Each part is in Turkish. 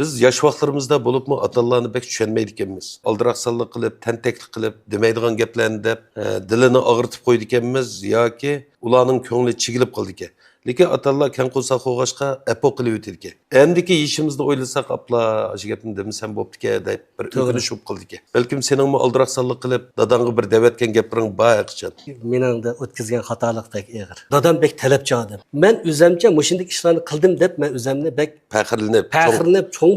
Biz yosh vaqtlarimizda bo'libmi atalarni bek tushunmaydi ekanmiz. Aldiraqsallik qilib, tantaklik qilib, demaydigan gaplarni deb e, dilini og'ritib qo'ydi ekanmiz yoki ularning ko'ngli chigilib qoldi ekan. Lekin atalar kan qo'lsa qo'g'ashqa apo qilib o'tdi ekan. Endiki ishimizni o'ylasak, apla, shu gapni demasam bo'pti ekan deb bir o'g'inish bo'lib qoldi ekan. Balkim seningmi aldiraqsallik qilib, dadangga bir davatgan gaplaring bor qichon. Mening de o'tkazgan xatolik bek ig'ir. Dadam bek talabchi odam. Men o'zimcha mushunday ishlarni qildim deb men o'zimni bek Faxrlanib, faxrlanib cho'ng.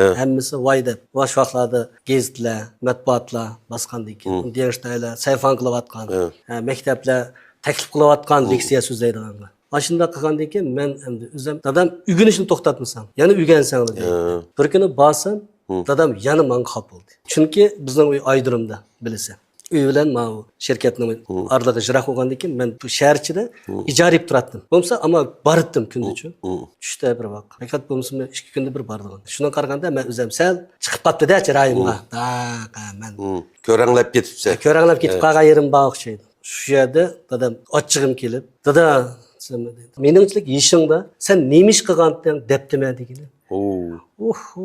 He. Hammasi voy deb. Bosh vaqtlarda gazetlar, matbuotlar bosgandan keyin, universitetlar sayfon qilayotgan, maktablar taklif qilayotgan leksiya so'zlaydiganlar. Shunday qilgandan keyin men endi o'zim dadam ugunishni to'xtatmasam, yana ugansang dedi. Bir kuni borsam, dadam yana xafa bo'ldi. Chunki bizning uy Aydirimda bilsa. Uy bilan mana bu shirkatning orlig'i jiroq bo'lgandan keyin bu shahar ichida ijara turardim. Bo'lmasa ammo bordim kundichu. Tushda bir vaqt. Faqat bo'lmasa ikki kunda bir bordim. Shundan qaraganda men o'zim sal chiqib qolibdi-da chiroyimga. Men Hmm. ko'ranglab ketibsan. ko'ranglab ketib qolgan yerim bor o'xshaydi. Shu yerda dadam ochchig'im kelib, dada sen dedi, meningchilik yishingda sen nima ish qilganding debdimi degani. Oo. Oho,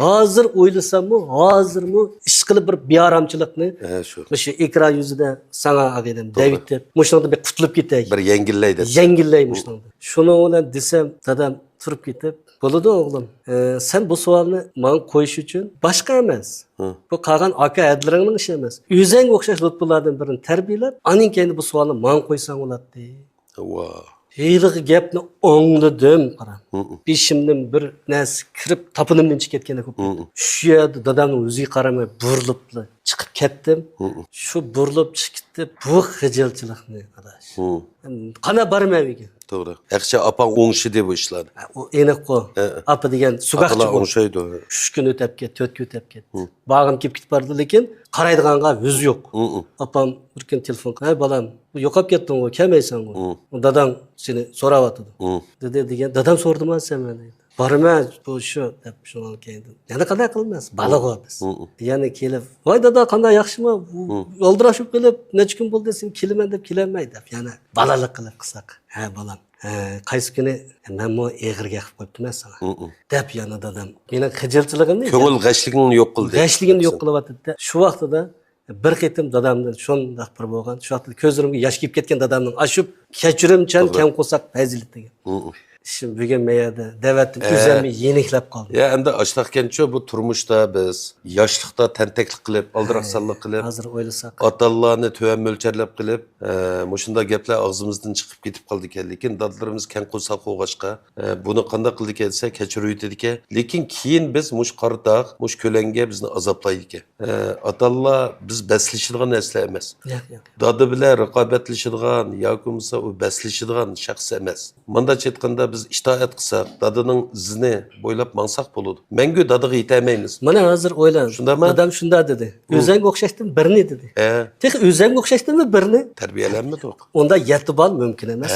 hozir o'ylasammi, hozirmi ish qilib bir bearamchilikni He shu. o'sha ekran yuzida sana agidim David deb, mushunda bir qutulib ketay. Bir yengillaydi. Yengillaymish shunda. Shuni bilan desam, dadam turib ketib, bo'ladi o'g'lim. e, sen bu savolni men qo'yish uchun boshqa emas. Bu qolgan aka adlaringning ishi emas. O'zing o'xshash lutfulardan birini tarbiyalab, aning keyin bu savolni men qo'ysang bo'ladi. Wow. Heyliq gapni o'ngladim, qara. Beshimdan bir narsa kirib, topinimdan chiqib ketgan ko'p. Shu yerda dadamning o'ziga qaramay burilib chiqib ketdim. Shu burilib chiqdi, bu xijilchilikni qarash. Qana bormaydi. To'g'ri. Yaxshi opang o'ngshi deb bu ishlarni. u aniq qo apa degan bu. o'ngshaydi. uch kun o'tab ketdi to'rt kun o'tab ketdi bog'im kelib ketib bordi lekin qaraydiganga o'zi yo'q opam bir kun telefon qilib "Hey, bolam yo'qolib ketding ku kelmaysan ku dadang seni so'rayotdi dedi degan dadam so'radimi sen dedi borma bu shu deb shundan keyin yana qanday bola ku biz yana kelib voy dada qanday yaxshimi yoldirashib kelib necha kun bo'ldi sen kelaman deb kelolmay deb yana bolalik qilib qilsak ha bolam qaysi kuni man bu eg'irga qilib qo'yibdiman sana. Deb yana dadam meni xijilchiligimni Ko'ngil g'ashligini yo'q qildi. g'ashligimni yo'q qilyapti shu vaqtida bir qitim dadamdan shundoq bir bo'lgan shu vaqtda ko'zlarimga yosh kelib ketgan dadamning ashu kechirimchan kam qo'lsaq fazilat degan ishim bugun mayada davatni o'zimni yeniklab qoldim Ya endi ashlaqkancha bu turmushda biz. Yoshlikda tentaklik qilib, aldiraqsallik qilib, hozir o'ylasak. Otalarni tuvan mo'lcharlab qilib, e, mushunda gaplar og'zimizdan chiqib ketib qoldi ekan. Lekin dadlarimiz kan qo'ysa qo'g'ashqa, buni qanday qildi kelsa kechirib yetdi ekan. Lekin keyin biz mush qardaq, mush ko'langa bizni azoblaydi ekan. E, otalar biz baslashadigan narsa emas. Dadi bilan raqobatlashadigan yoki bo'lmasa u baslashadigan shaxs emas. Manda aytganda biz itoat qilsak, dadining izini bo'ylab mangsak bo'ladi. Mangu dadiga yetolmaymiz. mana hozir o'ylan Shundaymi? dadam shunday dedi o'zanga o'xshashdan birni dedi o'zanga o'xshashdimi birni tarbiyalanmadi. unda yetib ol mumkin emas